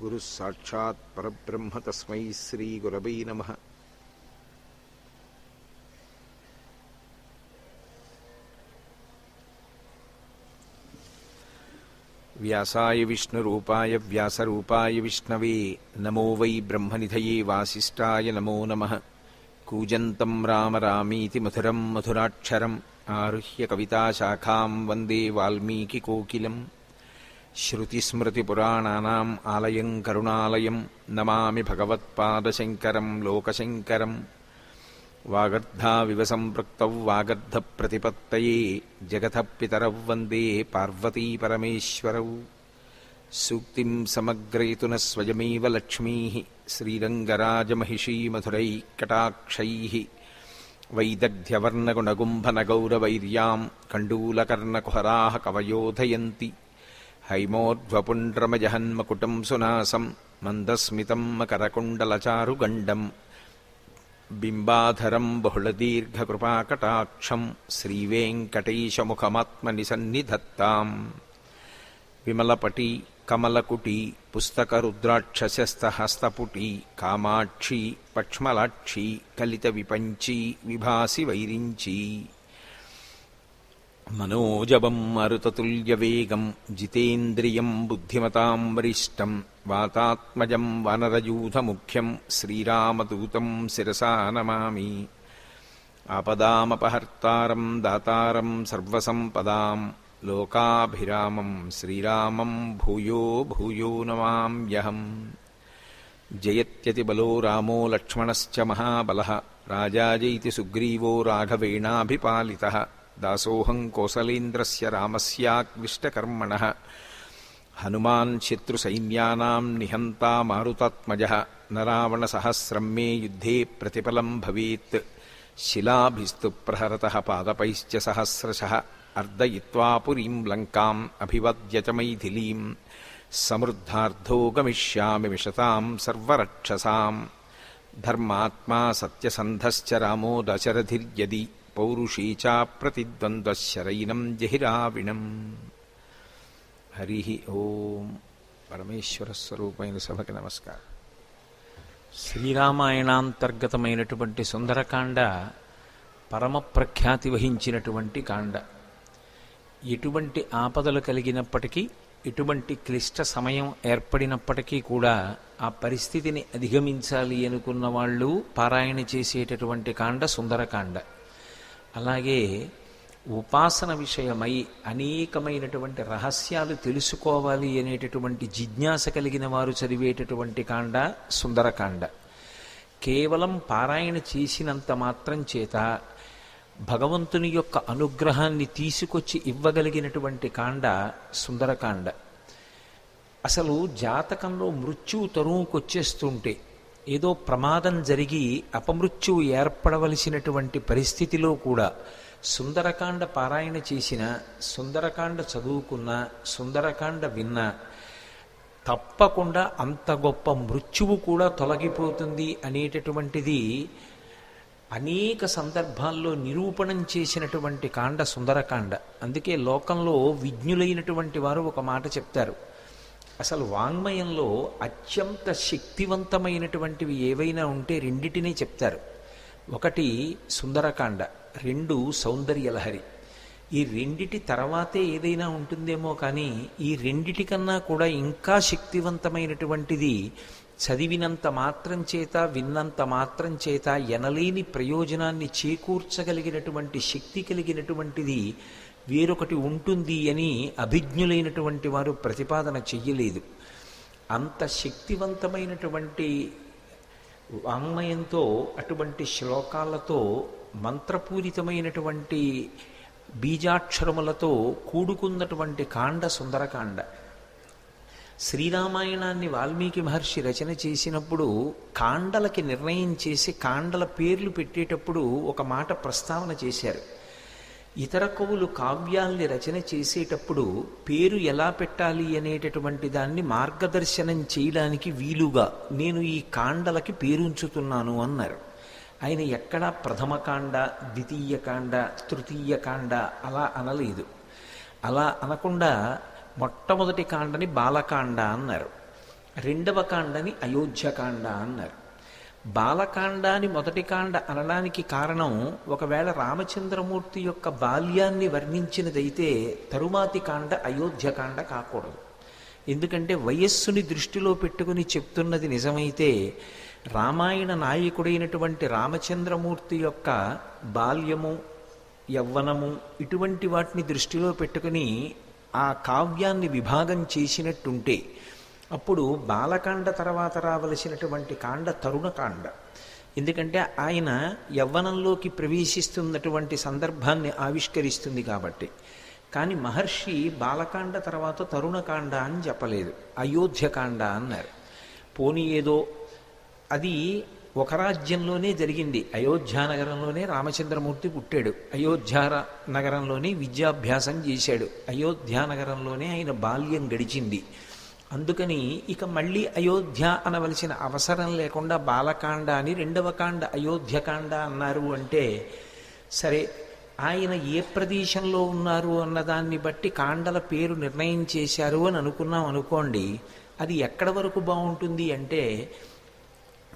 गुरुः साक्षात् परब्रह्म तस्मै श्रीगुरवै नमः। व्यासाय विष्णुरूपाय व्यासरूपाय विष्णवे, नमो वै ब्रह्मनिधये वासिष्ठाय नमो नमः। कूजन्तं राम रामीति मधुरं मधुराक्षरम्, आरुह्य कविताशाखां वंदे वाल्मीकिकोकिलम्। శృతిస్మృతిపురాణానాం ఆలయం కరుణాలయం నమామి భగవత్పాదశంకరం లోకశంకరం వాగర్ధావివ సంపృక్తౌ వాగర్ధప్రతిపత్తయే జగత పితరౌ వందే పార్వతీపరమేశ్వరౌ సూక్తి సమగ్రయతున స్వయమేవ లక్ష్మీ శ్రీరంగరాజమహిషీ మధురై కటాక్షై వైదగ్ధ్యవర్ణగుణగుంభనగౌరవైర్యాం కండూలకర్ణకుహరా కవయోధయంతి कवयोधयन्ति हैमोर्ध्वपुण्ड्रमजहन्मकुटं सुनासं मन्दस्मितं मकरकुण्डलचारुगण्डं बिम्बाधरं बहुलदीर्घकृपाकटाक्षं श्रीवेङ्कटेशमुखमात्मनिसन्निधत्ताम् विमलपटी कमलकुटी पुस्तकरुद्राक्षस्यस्तहस्तपुटी कामाक्षी पक्ष्मलाक्षी कलितविपञ्ची विभासि वैरिञ्ची మనోజవం మరుతతుల్యవేగం జితేంద్రియం బుద్ధిమతాం వరిష్టం వాతాత్మజం వనరయూధముఖ్యం శ్రీరామదూతం శిరసా నమామి ఆపదామపహర్తారం దాతారం సర్వసంపదాం లోకాభిరామం శ్రీరామం భూయో భూయో నమామ్యహం జయత్యతిబలో రామో లక్ష్మణశ్చ మహాబలః రాజాజైతి సుగ్రీవో రాఘవేణాభిపాలితः दासोऽहं कोसलेन्द्रस्य रामस्याक्लिष्टकर्मणः हनुमान् शत्रुसैन्यानां निहन्ता मारुतात्मजः। न रावणसहस्रं मे युद्धे प्रतिफलं भवेत्। शिलाभिस्तु प्रहरतः पादपैश्च सहस्रशः। अर्दयित्वा पुरीं लङ्काम् अभिवद्य च मैथिलीम्। समृद्धार्धो गमिष्यामि विशतां सर्वरक्षसाम्। धर्मात्मा सत्यसन्धश्च रामो दशरथिर्यदि। పౌరుషీ చ ప్రతిద్వంద్వశరైనం జహిరావిణం హరి ఓం పరమేశ్వర స్వరూపమైన సభకి నమస్కారం శ్రీరామాయణాంతర్గతమైనటువంటి సుందరకాండ పరమ ప్రఖ్యాతి వహించినటువంటి కాండ. ఎటువంటి ఆపదలు కలిగినప్పటికీ ఎటువంటి క్లిష్ట సమయం ఏర్పడినప్పటికీ కూడా ఆ పరిస్థితిని అధిగమించాలి అనుకున్న వాళ్ళు పారాయణ చేసేటటువంటి కాండ సుందరకాండ. అలాగే ఉపాసన విషయమై అనేకమైనటువంటి రహస్యాలు తెలుసుకోవాలి అనేటటువంటి జిజ్ఞాస కలిగిన వారు చదివేటటువంటి కాండ సుందరకాండ. కేవలం పారాయణ చేసినంత మాత్రం చేత భగవంతుని యొక్క అనుగ్రహాన్ని తీసుకొచ్చి ఇవ్వగలిగినటువంటి కాండ సుందరకాండ. అసలు జాతకంలో మృత్యువు తరువుకొచ్చేస్తుంటే ఏదో ప్రమాదం జరిగి అపమృత్యువు ఏర్పడవలసినటువంటి పరిస్థితిలో కూడా సుందరకాండ పారాయణ చేసిన సుందరకాండ చదువుకున్న సుందరకాండ విన్న తప్పకుండా అంత గొప్ప మృత్యువు కూడా తొలగిపోతుంది అనేటటువంటిది అనేక సందర్భాల్లో నిరూపణం చేసినటువంటి కాండ సుందరకాండ. అందుకే లోకంలో విజ్ఞులైనటువంటి వారు ఒక మాట చెప్తారు. అసలు వాంగ్మయంలో అత్యంత శక్తివంతమైనటువంటివి ఏవైనా ఉంటే రెండిటినే చెప్తారు. ఒకటి సుందరకాండ రెండు సౌందర్యలహరి. ఈ రెండిటి తర్వాతే ఏదైనా ఉంటుందేమో కానీ ఈ రెండిటి కన్నా కూడా ఇంకా శక్తివంతమైనటువంటిది చదివినంత మాత్రం చేత విన్నంత మాత్రం చేత ఎనలేని ప్రయోజనాన్ని చేకూర్చగలిగినటువంటి శక్తి కలిగినటువంటిది వేరొకటి ఉంటుంది అని అభిజ్ఞులైనటువంటి వారు ప్రతిపాదన చెయ్యలేదు. అంత శక్తివంతమైనటువంటి వాంగ్మయంతో అటువంటి శ్లోకాలతో మంత్రపూరితమైనటువంటి బీజాక్షరములతో కూడుకున్నటువంటి కాండ సుందరకాండ. శ్రీరామాయణాన్ని వాల్మీకి మహర్షి రచన చేసినప్పుడు కాండలకి నిర్ణయం చేసి కాండల పేర్లు పెట్టేటప్పుడు ఒక మాట ప్రస్తావన చేశారు. ఇతర కవులు కావ్యాల్ని రచన చేసేటప్పుడు పేరు ఎలా పెట్టాలి అనేటటువంటి దాన్ని మార్గదర్శనం చేయడానికి వీలుగా నేను ఈ కాండలకి పేరుంచుతున్నాను అన్నారు. ఆయన ఎక్కడా ప్రథమ కాండ ద్వితీయ కాండ తృతీయ కాండ అలా అనలేదు. అలా అనకుండా మొట్టమొదటి కాండని బాలకాండ అన్నారు. రెండవ కాండని అయోధ్యకాండ అన్నారు. బాలకాండాన్ని మొదటి కాండ అనడానికి కారణం ఒకవేళ రామచంద్రమూర్తి యొక్క బాల్యాన్ని వర్ణించినదైతే తరుమాతి కాండ అయోధ్యకాండ కాకూడదు. ఎందుకంటే వయస్సుని దృష్టిలో పెట్టుకుని చెప్తున్నది నిజమైతే రామాయణ నాయకుడైనటువంటి రామచంద్రమూర్తి యొక్క బాల్యము యవ్వనము ఇటువంటి వాటిని దృష్టిలో పెట్టుకుని ఆ కావ్యాన్ని విభాగం చేసినట్టుంటే అప్పుడు బాలకాండ తర్వాత రావలసినటువంటి కాండ తరుణకాండ ఎందుకంటే ఆయన యవ్వనంలోకి ప్రవేశిస్తున్నటువంటి సందర్భాన్ని ఆవిష్కరిస్తుంది కాబట్టి. కానీ మహర్షి బాలకాండ తర్వాత తరుణకాండ అని చెప్పలేదు. అయోధ్యకాండ అన్నారు. పోనీ ఏదో అది ఒక రాజ్యంలోనే జరిగింది. అయోధ్య నగరంలోనే రామచంద్రమూర్తి పుట్టాడు. అయోధ్య నగరంలోనే విద్యాభ్యాసం చేశాడు. అయోధ్య నగరంలోనే ఆయన బాల్యం గడిచింది. అందుకని ఇక మళ్ళీ అయోధ్య అనవలసిన అవసరం లేకుండా బాలకాండ అని రెండవ కాండ అయోధ్యకాండ అన్నారు అంటే సరే ఆయన ఏ ప్రదేశంలో ఉన్నారు అన్నదాన్ని బట్టి కాండల పేరు నిర్ణయం చేశారు అని అనుకున్నాం అనుకోండి అది ఎక్కడ వరకు బాగుంటుంది అంటే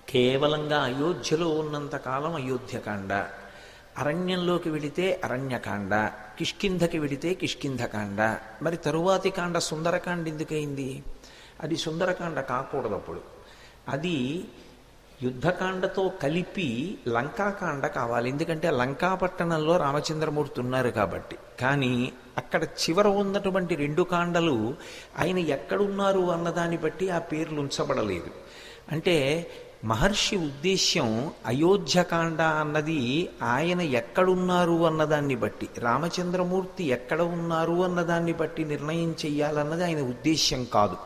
కేవలంగా అయోధ్యలో ఉన్నంతకాలం అయోధ్యకాండ అరణ్యంలోకి వెళితే అరణ్యకాండ కిష్కింధకి వెళితే కిష్కింధకాండ మరి తరువాతి కాండ సుందరకాండ ఎందుకైంది? అది సుందరకాండ కాకూడదు అప్పుడు. అది యుద్ధకాండతో కలిపి లంకాకాండ కావాలి. ఎందుకంటే లంకాపట్టణంలో రామచంద్రమూర్తి ఉన్నారు కాబట్టి. కానీ అక్కడ చివర ఉన్నటువంటి రెండు కాండలు ఆయన ఎక్కడున్నారు అన్నదాన్ని బట్టి ఆ పేర్లు ఉంచబడలేదు. అంటే మహర్షి ఉద్దేశ్యం అయోధ్యకాండ అన్నది ఆయన ఎక్కడున్నారు అన్నదాన్ని బట్టి రామచంద్రమూర్తి ఎక్కడ ఉన్నారు అన్నదాన్ని బట్టి నిర్ణయం చెయ్యాలన్నది ఆయన ఉద్దేశ్యం కాదు.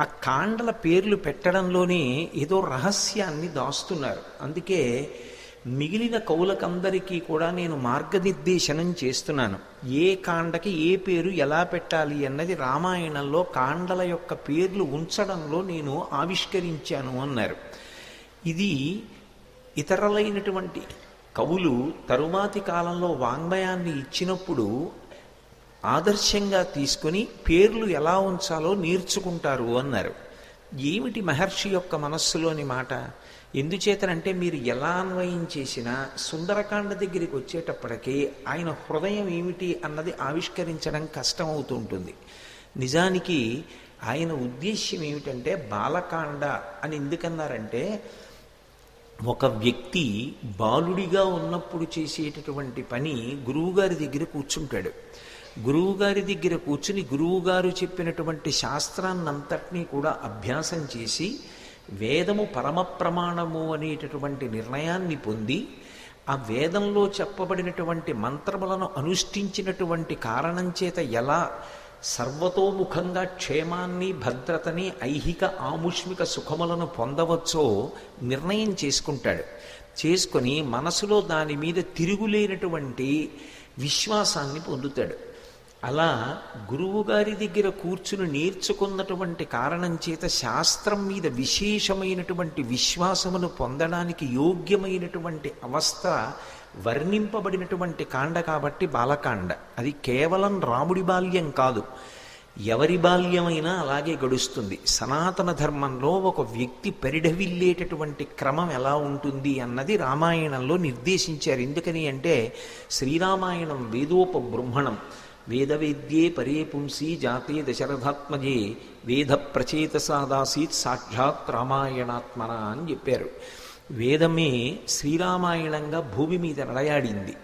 ఆ కాండల పేర్లు పెట్టడంలోనే ఏదో రహస్యాన్ని దాస్తున్నారు. అందుకే మిగిలిన కవులకందరికీ కూడా నేను మార్గనిర్దేశనం చేస్తున్నాను. ఏ కాండకి ఏ పేరు ఎలా పెట్టాలి అన్నది రామాయణంలో కాండల యొక్క పేర్లు ఉంచడంలో నేను ఆవిష్కరించాను అన్నారు. ఇది ఇతరులైనటువంటి కవులు తరువాతి కాలంలో వాంగ్మయాన్ని ఇచ్చినప్పుడు ఆదర్శంగా తీసుకుని పేర్లు ఎలా ఉంచాలో నేర్చుకుంటారు అన్నారు. ఏమిటి మహర్షి యొక్క మనస్సులోని మాట? ఎందుచేతనంటే మీరు ఎలా అన్వయం చేసినా సుందరకాండ దగ్గరికి వచ్చేటప్పటికీ ఆయన హృదయం ఏమిటి అన్నది ఆవిష్కరించడం కష్టమవుతుంటుంది. నిజానికి ఆయన ఉద్దేశ్యం ఏమిటంటే బాలకాండ అని ఎందుకన్నారంటే ఒక వ్యక్తి బాలుడిగా ఉన్నప్పుడు చేసేటటువంటి పని గురువుగారి దగ్గర కూర్చుంటాడు. గురువుగారి దగ్గర కూర్చుని గురువుగారు చెప్పినటువంటి శాస్త్రాన్నంతటినీ కూడా అభ్యాసం చేసి వేదము పరమ ప్రమాణము అనేటటువంటి నిర్ణయాన్ని పొంది ఆ వేదంలో చెప్పబడినటువంటి మంత్రములను అనుష్ఠించినటువంటి కారణం చేత ఎలా సర్వతోముఖంగా క్షేమాన్ని భద్రతని ఐహిక ఆముష్మిక సుఖములను పొందవచ్చో నిర్ణయం చేసుకుంటాడు. చేసుకొని మనసులో దాని మీద తిరుగులేనటువంటి విశ్వాసాన్ని పొందుతాడు. అలా గురువుగారి దగ్గర కూర్చుని నేర్చుకున్నటువంటి కారణం చేత శాస్త్రం మీద విశేషమైనటువంటి విశ్వాసమును పొందడానికి యోగ్యమైనటువంటి అవస్థ వర్ణింపబడినటువంటి కాండ కాబట్టి బాలకాండ. అది కేవలం రాముడి బాల్యం కాదు. ఎవరి బాల్యమైనా అలాగే గడుస్తుంది. సనాతన ధర్మంలో ఒక వ్యక్తి పెరిడవిల్లేటటువంటి క్రమం ఎలా ఉంటుంది అన్నది రామాయణంలో నిర్దేశించారు. ఎందుకని అంటే శ్రీరామాయణం వేదోపబృంహణం వేదవేద్యే పరే పుంసి జాతే దశరథాత్మజే వేద ప్రచేతసాదాసీత్ సాక్షాత్ రామాయణాత్మన అని చెప్పారు. వేదమే శ్రీరామాయణంగా భూమి మీద నడయాడింది.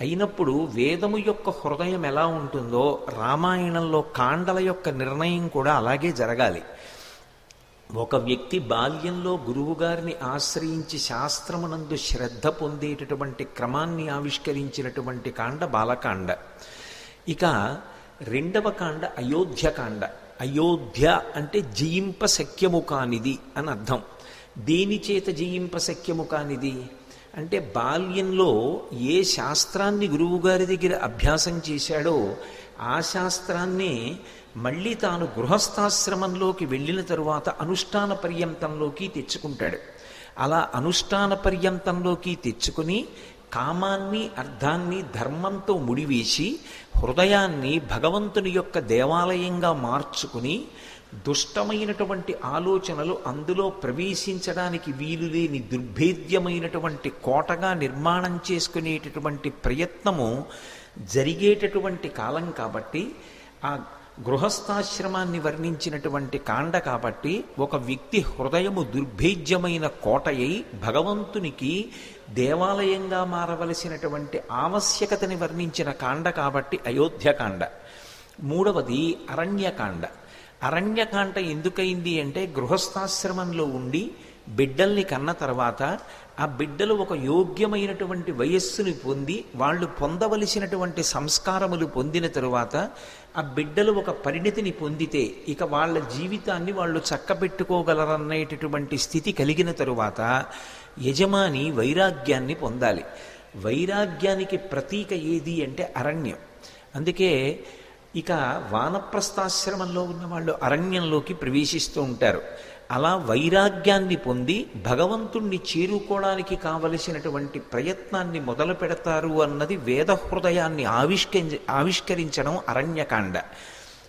అయినప్పుడు వేదము యొక్క హృదయం ఎలా ఉంటుందో రామాయణంలో కాండల యొక్క నిర్ణయం కూడా అలాగే జరగాలి. ఒక వ్యక్తి బాల్యంలో గురువుగారిని ఆశ్రయించి శాస్త్రమునందు శ్రద్ధ పొందేటటువంటి క్రమాన్ని ఆవిష్కరించినటువంటి కాండ బాలకాండ. ఇక రెండవ కాండ అయోధ్యకాండ అయోధ్య అంటే జయింప శక్యము కానిది అని అర్థం. దేని చేత జయింప శక్యము కానిది? అంటే బాల్యంలో ఏ శాస్త్రాన్ని గురువుగారి దగ్గర అభ్యాసం చేశాడో ఆ శాస్త్రాన్నే మళ్ళీ తాను గృహస్థాశ్రమంలోకి వెళ్ళిన తరువాత అనుష్ఠాన పర్యంతంలోకి తెచ్చుకుంటాడు. అలా అనుష్ఠాన పర్యంతంలోకి తెచ్చుకుని కామాన్ని అర్థాన్ని ధర్మంతో ముడివేసి హృదయాన్ని భగవంతుని యొక్క దేవాలయంగా మార్చుకుని దుష్టమైనటువంటి ఆలోచనలు అందులో ప్రవేశించడానికి వీలులేని దుర్భేద్యమైనటువంటి కోటగా నిర్మాణం చేసుకునేటటువంటి ప్రయత్నము జరిగేటటువంటి కాలం కాబట్టి ఆ గృహస్థాశ్రమాన్ని వర్ణించినటువంటి కాండ కాబట్టి ఒక వ్యక్తి హృదయము దుర్భేద్యమైన కోటయై భగవంతునికి దేవాలయంగా మారవలసినటువంటి ఆవశ్యకతని వర్ణించిన కాండ కాబట్టి అయోధ్యకాండ మూడవది అరణ్యకాండ. అరణ్యకాండ ఎందుకైంది అంటే గృహస్థాశ్రమంలో ఉండి బిడ్డల్ని కన్న తర్వాత ఆ బిడ్డలు ఒక యోగ్యమైనటువంటి వయస్సుని పొంది వాళ్ళు పొందవలసినటువంటి సంస్కారములు పొందిన తరువాత ఆ బిడ్డలు ఒక పరిణితిని పొందితే ఇక వాళ్ళ జీవితాన్ని వాళ్ళు చక్కబెట్టుకోగలరనేటటువంటి స్థితి కలిగిన తరువాత యజమాని వైరాగ్యాన్ని పొందాలి. వైరాగ్యానికి ప్రతీక ఏది అంటే అరణ్యం. అందుకే ఇక వానప్రస్థాశ్రమంలో ఉన్న వాళ్ళు అరణ్యంలోకి ప్రవేశిస్తూ ఉంటారు. అలా వైరాగ్యాన్ని పొంది భగవంతుణ్ణి చేరుకోవడానికి కావలసినటువంటి ప్రయత్నాన్ని మొదలు పెడతారు అన్నది వేద హృదయాన్ని ఆవిష్కరి ఆవిష్కరించడం అరణ్యకాండ.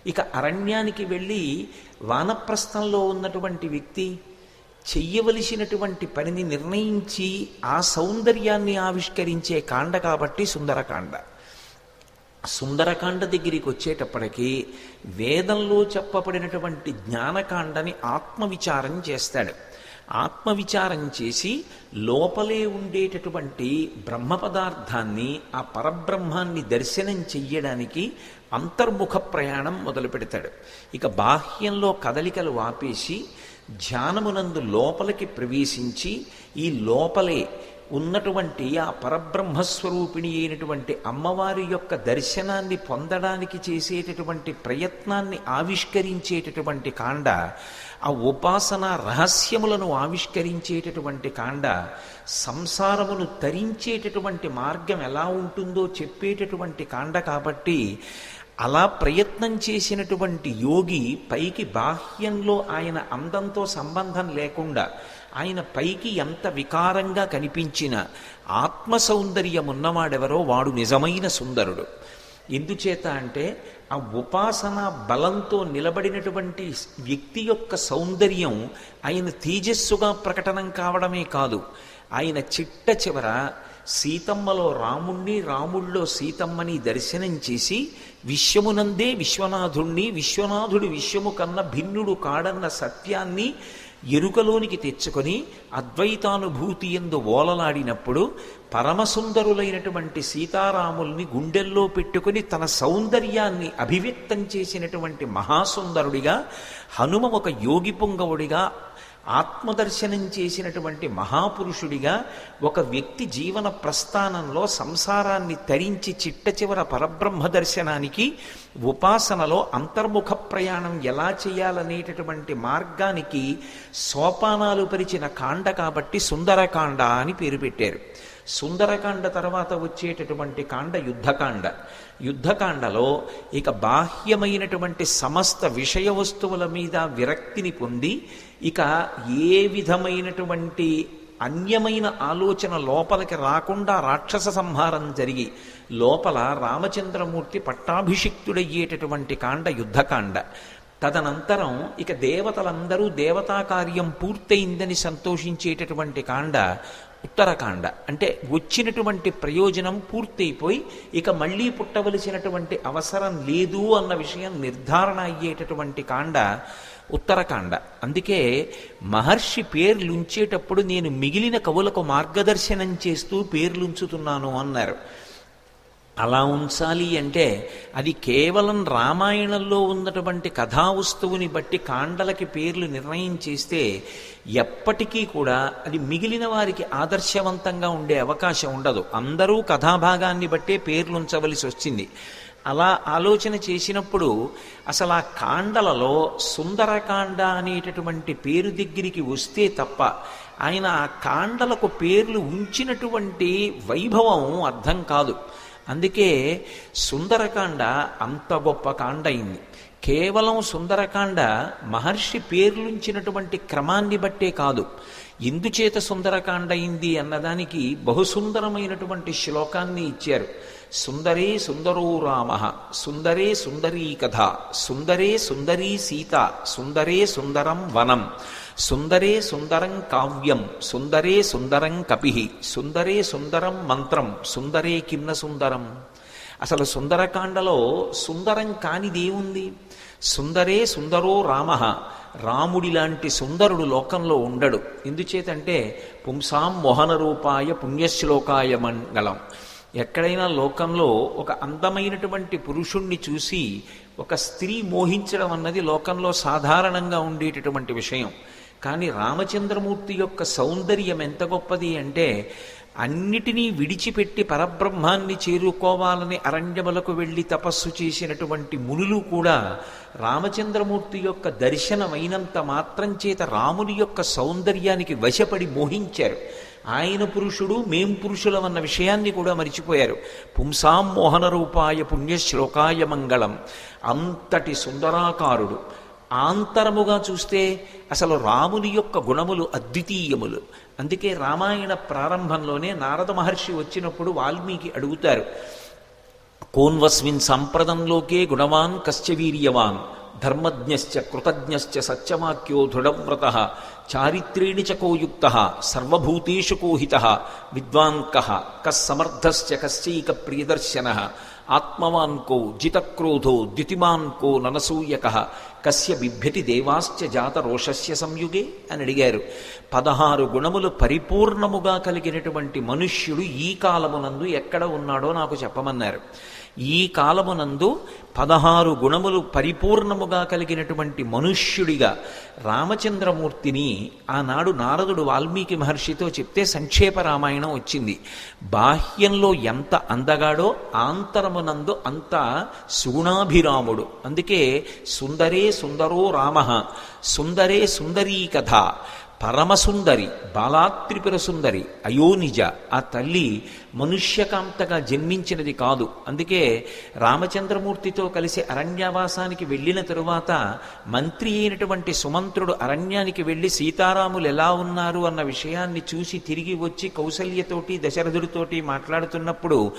ఇక అరణ్యానికి వెళ్ళి వానప్రస్థంలో ఉన్నటువంటి వ్యక్తి చెయ్యవలసినటువంటి పనిని నిర్ణయించి ఆ సౌందర్యాన్ని ఆవిష్కరించే కాండ కాబట్టి సుందరకాండ. సుందరకాండ దగ్గరికి వచ్చేటప్పటికి వేదంలో చెప్పబడినటువంటి జ్ఞానకాండని ఆత్మవిచారం చేస్తాడు. ఆత్మవిచారం చేసి లోపలే ఉండేటటువంటి బ్రహ్మ పదార్థాన్ని ఆ పరబ్రహ్మాన్ని దర్శనం చెయ్యడానికి అంతర్ముఖ ప్రయాణం మొదలు పెడతాడు ఇక బాహ్యంలో కదలికలు ఆపేసి ధ్యానమునందు లోపలికి ప్రవేశించి ఈ లోపలే ఉన్నటువంటి ఆ పరబ్రహ్మస్వరూపిణి అయినటువంటి అమ్మవారి యొక్క దర్శనాన్ని పొందడానికి చేసేటటువంటి ప్రయత్నాన్ని ఆవిష్కరించేటటువంటి కాండ ఆ ఉపాసన రహస్యములను ఆవిష్కరించేటటువంటి కాండ సంసారమును తరించేటటువంటి మార్గం ఎలా ఉంటుందో చెప్పేటటువంటి కాండ కాబట్టి అలా ప్రయత్నం చేసినటువంటి యోగి పైకి బాహ్యంలో ఆయన అందంతో సంబంధం లేకుండా ఆయన పైకి ఎంత వికారంగా కనిపించిన ఆత్మ సౌందర్యం ఉన్నవాడెవరో వాడు నిజమైన సుందరుడు. ఎందుచేత అంటే ఆ ఉపాసన బలంతో నిలబడినటువంటి వ్యక్తి యొక్క సౌందర్యం ఆయన తేజస్సుగా ప్రకటనం కావడమే కాదు. ఆయన చిట్ట చివర సీతమ్మలో రాముణ్ణి రాముళ్ళో సీతమ్మని దర్శనం చేసి విశ్వమునందే విశ్వనాథుణ్ణి విశ్వనాథుడు విశ్వము కన్న భిన్నుడు కాడన్న సత్యాన్ని ఎరుకలోనికి తెచ్చుకొని అద్వైతానుభూతి ఎందు ఓలలాడినప్పుడు పరమసుందరులైనటువంటి సీతారాముల్ని గుండెల్లో పెట్టుకుని తన సౌందర్యాన్ని అభివ్యక్తం చేసినటువంటి మహాసుందరుడిగా హనుమ ఒక యోగి పొంగవుడిగా ఆత్మదర్శనం చేసినటువంటి మహాపురుషుడిగా ఒక వ్యక్తి జీవన ప్రస్థానంలో సంసారాన్ని తరించి చిట్ట చివర పరబ్రహ్మ దర్శనానికి ఉపాసనలో అంతర్ముఖ ప్రయాణం ఎలా చేయాలనేటటువంటి మార్గానికి సోపానాలు పరిచిన కాండ కాబట్టి సుందరకాండ అని పేరు పెట్టారు. సుందరకాండ తర్వాత వచ్చేటటువంటి కాండ యుద్ధకాండ. యుద్ధకాండలో ఇక బాహ్యమైనటువంటి సమస్త విషయ వస్తువుల మీద విరక్తిని పొంది ఇక ఏ విధమైనటువంటి అన్యమైన ఆలోచన లోపలికి రాకుండా రాక్షస సంహారం జరిగి లోపల రామచంద్రమూర్తి పట్టాభిషిక్తుడయ్యేటటువంటి కాండ యుద్ధకాండ. తదనంతరం ఇక దేవతలందరూ దేవతా కార్యం పూర్తయిందని సంతోషించేటటువంటి కాండ ఉత్తరకాండ అంటే వచ్చినటువంటి ప్రయోజనం పూర్తయిపోయి ఇక మళ్ళీ పుట్టవలసినటువంటి అవసరం లేదు అన్న విషయం నిర్ధారణ అయ్యేటటువంటి కాండ ఉత్తరకాండ అందుకే మహర్షి పేర్లుంచేటప్పుడు నేను మిగిలిన కవులకు మార్గదర్శనం చేస్తూ పేర్లుంచుతున్నాను అన్నారు. అలా ఉంచాలి అంటే అది కేవలం రామాయణంలో ఉన్నటువంటి కథా వస్తువుని బట్టి కాండలకి పేర్లు నిర్ణయం చేస్తే ఎప్పటికీ కూడా అది మిగిలిన వారికి ఆదర్శవంతంగా ఉండే అవకాశం ఉండదు. అందరూ కథాభాగాన్ని బట్టే పేర్లు ఉంచవలసి వచ్చింది. అలా ఆలోచన చేసినప్పుడు అసలు ఆ కాండలలో సుందరకాండ అనేటటువంటి పేరు దగ్గరికి వస్తే తప్ప ఆయన ఆ కాండలకు పేర్లు ఉంచినటువంటి వైభవం అర్థం కాదు. అందుకే సుందరకాండ అంత గొప్ప కాండ అయింది. కేవలం సుందరకాండ మహర్షి పేర్లుంచినటువంటి క్రమాన్ని బట్టే కాదు. ఎందుచేత సుందరకాండ అయింది అన్నదానికి బహుసుందరమైనటువంటి శ్లోకాన్ని ఇచ్చారు. సుందరే సుందరో రామ సుందరే సుందరీ కథ సుందరే సుందరీ సీత సుందరే సుందరం వనం సుందరే సుందరం కావ్యం సుందరే సుందరం కపి సుందరే సుందరం మంత్రం సుందరే కిమ్న సుందరం. అసలు సుందరకాండలో సుందరం కానిదేముంది సుందరే సుందరో రామ రాముడి లాంటి సుందరుడు లోకంలో ఉండడు. ఎందుచేతంటే పుంసాం మోహన రూపాయ పుణ్యశ్లోకాయ మంగళం ఎక్కడైనా లోకంలో ఒక అందమైనటువంటి పురుషుణ్ణి చూసి ఒక స్త్రీ మోహించడం అన్నది లోకంలో సాధారణంగా ఉండేటటువంటి విషయం. కానీ రామచంద్రమూర్తి యొక్క సౌందర్యం ఎంత గొప్పది అంటే అన్నిటినీ విడిచిపెట్టి పరబ్రహ్మాన్ని చేరుకోవాలని అరణ్యములకు వెళ్ళి తపస్సు చేసినటువంటి మునులు కూడా రామచంద్రమూర్తి యొక్క దర్శనమైనంత మాత్రం చేత రాముని యొక్క సౌందర్యానికి వశపడి మోహించారు. ఆయన పురుషుడు మేం పురుషులం అన్న విషయాన్ని కూడా మరిచిపోయారు. పుంసాం మోహన రూపాయ పుణ్యశ్లోకాయ మంగళం. అంతటి సుందరాకారుడు. ఆంతరముగా చూస్తే అసలు రాముని యొక్క గుణములు అద్వితీయములు. అందుకే రామాయణ ప్రారంభంలోనే నారద మహర్షి వచ్చినప్పుడు వాల్మీకి అడుగుతారు కోన్వస్మిన్ సంప్రదంలోకే గుణవాన్ కశ్చవీర్యవాన్ ధర్మజ్ఞశ్చ కృతజ్ఞశ్చ సత్యవాక్యో దృఢవ్రత చారిత్రేణి చ సర్వభూతేషు కోహిత విద్వాన్ కహ కస్సమర్థశ్చ కశ్చైక ప్రియదర్శన ఆత్మవాన్ కో జితక్రోధో ద్యుతిమాన్ కో ననసూయక కస్య బిభ్యతి దేవాశ్చ జాత రోషస్య సంయుగే అని అడిగారు. పదహారు గుణములు పరిపూర్ణముగా కలిగినటువంటి మనుష్యుడు ఈ కాలమునందు ఎక్కడ ఉన్నాడో నాకు చెప్పమన్నారు. ఈ కాలమునందు పదహారు గుణములు పరిపూర్ణముగా కలిగినటువంటి మనుష్యుడిగా రామచంద్రమూర్తిని ఆనాడు నారదుడు వాల్మీకి మహర్షితో చెప్తే సంక్షేప రామాయణం వచ్చింది. బాహ్యంలో ఎంత అందగాడో ఆంతరమునందు అంత సుగుణాభిరాముడు అందుకే సుందరే సుందరో రామ. సుందరే సుందరీ కథ. పరమసుందరి బాలాత్రిపుర సుందరి అయోనిజ ఆ తల్లి మనుష్యకాంతగా జన్మించినది కాదు. అందుకే రామచంద్రమూర్తితో కలిసి అరణ్యవాసానికి వెళ్ళిన తరువాత మంత్రి అయినటువంటి సుమంత్రుడు అరణ్యానికి వెళ్ళి సీతారాములు ఎలా ఉన్నారు అన్న విషయాన్ని చూసి తిరిగి వచ్చి కౌసల్యతోటి దశరథుడితోటి మాట్లాడుతున్నప్పుడు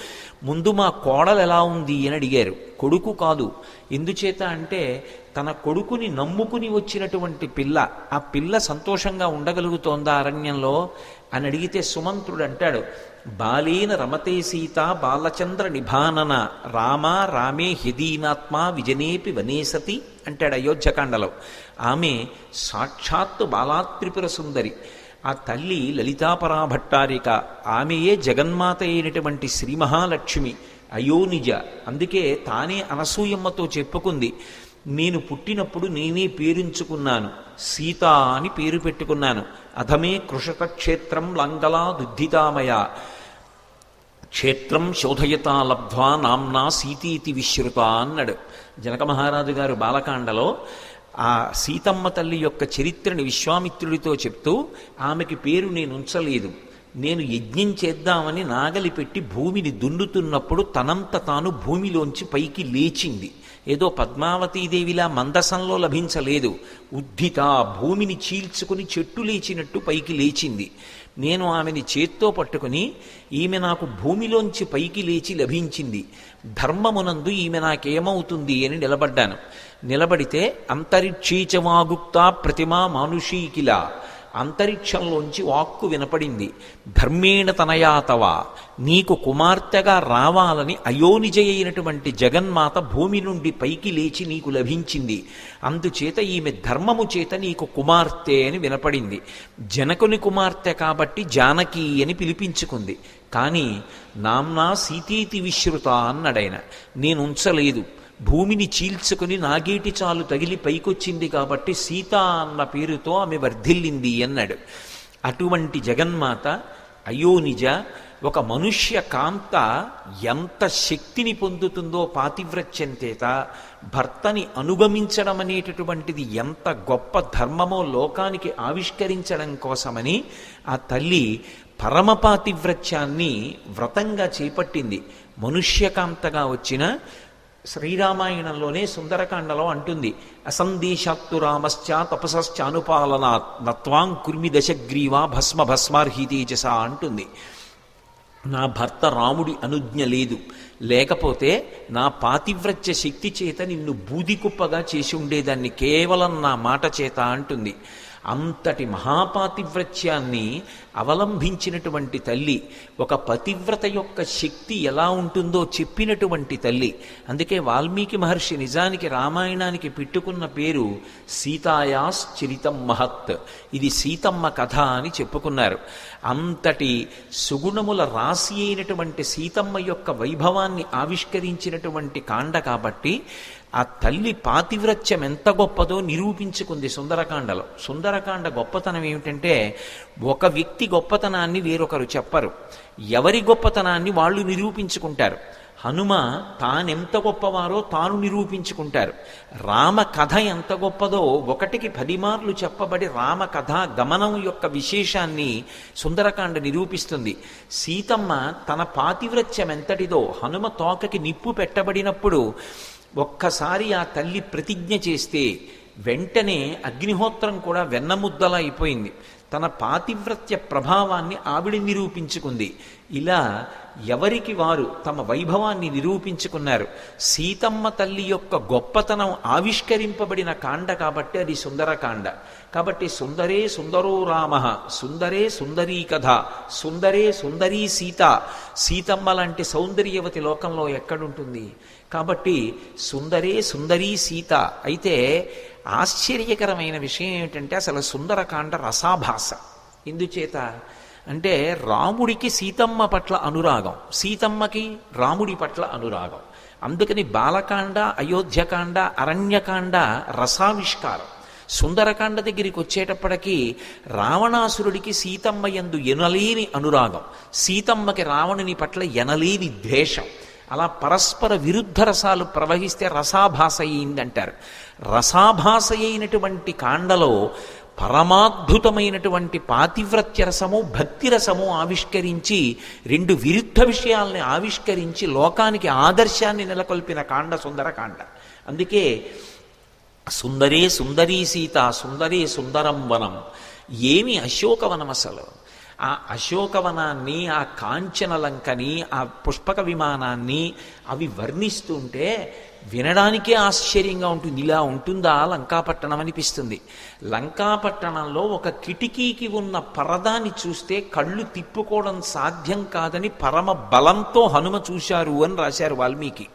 ముందు మా కోడలు ఎలా ఉంది అని అడిగారు. కొడుకు కాదు. ఎందుచేత అంటే తన కొడుకుని నమ్ముకుని వచ్చినటువంటి పిల్ల ఆ పిల్ల సంతోషంగా ఉండగలుగుతోందా అరణ్యంలో అని అడిగితే సుమంత్రుడు అంటాడు బాలేన రమతే సీత బాలచంద్ర నిభానన రామ రామే హ్యదీనాత్మ విజనేపి వనేసతి అంటాడు అయోధ్యకాండలో. ఆమె సాక్షాత్తు బాలాత్రిపుర సుందరి. ఆ తల్లి లలితాపరాభట్టారిక. ఆమెయే జగన్మాత అయినటువంటి శ్రీ మహాలక్ష్మి అయోనిజ. అందుకే తానే అనసూయమ్మతో చెప్పుకుంది. నేను పుట్టినప్పుడు నేనే పేరుంచుకున్నాను. సీత అని పేరు పెట్టుకున్నాను. అధమే కృషక క్షేత్రం లంగలా దుద్ధితామయ. క్షేత్రం శోధయతా లబ్ధ్వా నామ్నా సీతీతి విశ్రుత అన్నాడు. జనక మహారాజు గారు బాలకాండలో ఆ సీతమ్మ తల్లి యొక్క చరిత్రని విశ్వామిత్రుడితో చెప్తూ ఆమెకి పేరు నేను ఉంచలేదు. నేను యజ్ఞం చేద్దామని నాగలి పెట్టి భూమిని దున్నుతున్నప్పుడు తనంత తాను భూమిలోంచి పైకి లేచింది. ఏదో పద్మావతీదేవిలా మందసంలో లభించలేదు. ఉద్ధిత భూమిని చీల్చుకుని చెట్టు లేచినట్టు పైకి లేచింది. నేను ఆమెని చేత్తో పట్టుకుని ఈమె నాకు భూమిలోంచి పైకి లేచి లభించింది. ధర్మమునందు ఈమె నాకేమవుతుంది అని నిలబడ్డాను. నిలబడితే అంతరిక్షీచమాగుప్త ప్రతిమా మానుషీకిలా. అంతరిక్షంలోంచి వాక్కు వినపడింది. ధర్మేణ తనయాతవ నీకు కుమార్తెగా రావాలని అయోనిజయైనటువంటి జగన్మాత భూమి నుండి పైకి లేచి నీకు లభించింది. అందుచేత ఈమె ధర్మము చేత నీకు కుమార్తె అని వినపడింది. జనకుని కుమార్తె కాబట్టి జానకి అని పిలిపించుకుంది. కానీ నామ్నా సీతీతి విశ్రుత అన్నాడైన నేను ఉంచలేదు భూమిని చీల్చుకుని నాగేటి చాలు తగిలి పైకొచ్చింది కాబట్టి సీత అన్న పేరుతో ఆమె వర్ధిల్లింది అన్నాడు. అటువంటి జగన్మాత అయోనిజ ఒక మనుష్య కాంత ఎంత శక్తిని పొందుతుందో పాతివ్రత్యం చేత భర్తని అనుగమించడం అనేటటువంటిది ఎంత గొప్ప ధర్మమో లోకానికి ఆవిష్కరించడం కోసమని ఆ తల్లి పరమపాతివ్రత్యాన్ని వ్రతంగా చేపట్టింది. మనుష్యకాంతగా వచ్చిన శ్రీరామాయణంలోనే సుందరకాండలో అంటుంది అసందేశాత్తు రామశ్చ తపసశ్చ నత్వాం కుర్మి దశగ్రీవా భస్మ భస్మార్హితేజస అంటుంది. నా భర్త రాముడి అనుజ్ఞ లేదు. లేకపోతే నా పాతివ్రత్య శక్తి చేత నిన్ను బూది కుప్పగా చేసి ఉండేదాన్ని. కేవలం నా మాట చేత అంటుంది. అంతటి మహాపాతివ్రత్యాన్ని అవలంబించినటువంటి తల్లి ఒక పతివ్రత యొక్క శక్తి ఎలా ఉంటుందో చెప్పినటువంటి తల్లి. అందుకే వాల్మీకి మహర్షి నిజానికి రామాయణానికి పెట్టుకున్న పేరు సీతాయాస్ చరితం మహత్. ఇది సీతమ్మ కథ అని చెప్పుకున్నారు. అంతటి సుగుణముల రాశి అయినటువంటి సీతమ్మ యొక్క వైభవాన్ని ఆవిష్కరించినటువంటి కాండ కాబట్టి ఆ తల్లి పాతివ్రత్యం ఎంత గొప్పదో నిరూపించుకుంది సుందరకాండలో. సుందరకాండ గొప్పతనం ఏమిటంటే ఒక వ్యక్తి గొప్పతనాన్ని వేరొకరు చెప్పరు. ఎవరి గొప్పతనాన్ని వాళ్ళు నిరూపించుకుంటారు. హనుమ తానెంత గొప్పవారో తాను నిరూపించుకుంటారు. రామ కథ ఎంత గొప్పదో ఒకటికి పది మార్లు చెప్పబడి రామ కథ గమనం యొక్క విశేషాన్ని సుందరకాండ నిరూపిస్తుంది. సీతమ్మ తన పాతివ్రత్యం ఎంతటిదో హనుమ తోకకి నిప్పు పెట్టబడినప్పుడు ఒక్కసారి ఆ తల్లి ప్రతిజ్ఞ చేస్తే వెంటనే అగ్నిహోత్రం కూడా వెన్నముద్దలా అయిపోయింది. తన పాతివ్రత్య ప్రభావాన్ని ఆవిడ నిరూపించుకుంది. ఇలా ఎవరికి వారు తమ వైభవాన్ని నిరూపించుకున్నారు? సీతమ్మ తల్లి యొక్క గొప్పతనం ఆవిష్కరింపబడిన కాండ కాబట్టి అది సుందరకాండ కాబట్టి సుందరే సుందరో రామ సుందరే సుందరీ కథ సుందరే సుందరీ సీత. సీతమ్మ లాంటి సౌందర్యవతి లోకంలో ఎక్కడుంటుంది? కాబట్టి సుందరే సుందరీ సీత. అయితే ఆశ్చర్యకరమైన విషయం ఏమిటంటే అసలు సుందరకాండ రసాభాస. ఎందుచేత అంటే రాముడికి సీతమ్మ పట్ల అనురాగం. సీతమ్మకి రాముడి పట్ల అనురాగం. అందుకని బాలకాండ అయోధ్యకాండ అరణ్యకాండ రసావిష్కారం. సుందరకాండ దగ్గరికి వచ్చేటప్పటికీ రావణాసురుడికి సీతమ్మ యందు ఎనలేని అనురాగం. సీతమ్మకి రావణుని పట్ల ఎనలేని ద్వేషం. అలా పరస్పర విరుద్ధ రసాలు ప్రవహిస్తే రసాభాస అయిందంటారు రసాభాస అయినటువంటి కాండలో పరమాద్భుతమైనటువంటి పాతివ్రత్య రసము భక్తి రసము ఆవిష్కరించి రెండు విరుద్ధ విషయాల్ని ఆవిష్కరించి లోకానికి ఆదర్శాన్ని నెలకొల్పిన కాండ సుందరకాండ అందుకే సుందరే సుందరీ సీత సుందరే సుందరం వనం. ఏమి అశోకవనం అసలు? ఆ అశోకవనాన్ని ఆ కాంచనలంకని ఆ పుష్పక విమానాన్ని అవి వర్ణిస్తుంటే వినడానికే ఆశ్చర్యంగా ఉంటుంది. ఇలా ఉంటుందా? లంకాపట్టణం అనిపిస్తుంది. లంకాపట్టణంలో ఒక కిటికీకి ఉన్న పరదాన్ని చూస్తే కళ్ళు తిప్పుకోవడం సాధ్యం కాదని పరమ బలంతో హనుమ చూశారు అని రాశారు వాల్మీకి.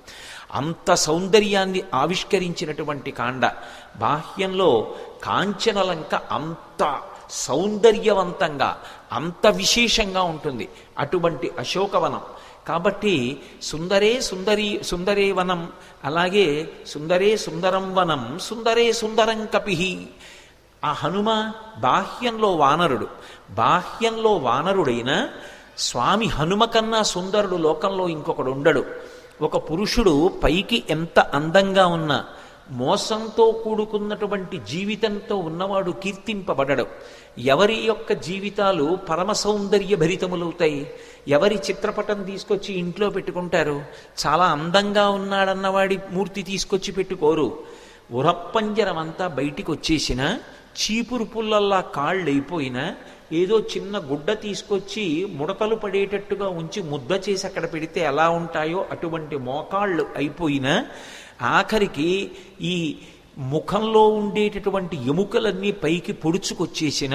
అంత సౌందర్యాన్ని ఆవిష్కరించినటువంటి కాండ. బాహ్యంలో కాంచనలంక అంత సౌందర్యవంతంగా అంత విశేషంగా ఉంటుంది. అటువంటి అశోకవనం. కాబట్టి సుందరే సుందరీ సుందరే వనం అలాగే సుందరే సుందరం వనం సుందరే సుందరం కపిహి. ఆ హనుమ బాహ్యంలో వానరుడు బాహ్యంలో వానరుడైన స్వామి హనుమ కన్నా సుందరుడు లోకంలో ఇంకొకడు ఉండడు. ఒక పురుషుడు పైకి ఎంత అందంగా ఉన్నా మోసంతో కూడుకున్నటువంటి జీవితంతో ఉన్నవాడు కీర్తింపబడడు. ఎవరి యొక్క జీవితాలు పరమ సౌందర్య భరితములవుతాయి? ఎవరి చిత్రపటం తీసుకొచ్చి ఇంట్లో పెట్టుకుంటారు? చాలా అందంగా ఉన్నాడన్నవాడి మూర్తి తీసుకొచ్చి పెట్టుకోరు. ఉరప్పంజరం అంతా బయటికి వచ్చేసిన చీపురు పుల్లల్లా కాళ్ళు అయిపోయినా ఏదో చిన్న గుడ్డ తీసుకొచ్చి ముడతలు పడేటట్టుగా ఉంచి ముద్ద చేసి అక్కడ పెడితే ఎలా ఉంటాయో అటువంటి మోకాళ్ళు అయిపోయినా ఆఖరికి ఈ ముఖంలో ఉండేటటువంటి ఎముకలన్నీ పైకి పొడుచుకొచ్చేసిన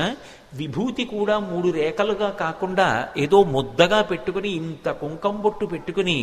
విభూతి కూడా మూడు రేఖలుగా కాకుండా ఏదో ముద్దగా పెట్టుకుని ఇంత కుంకం బొట్టు పెట్టుకుని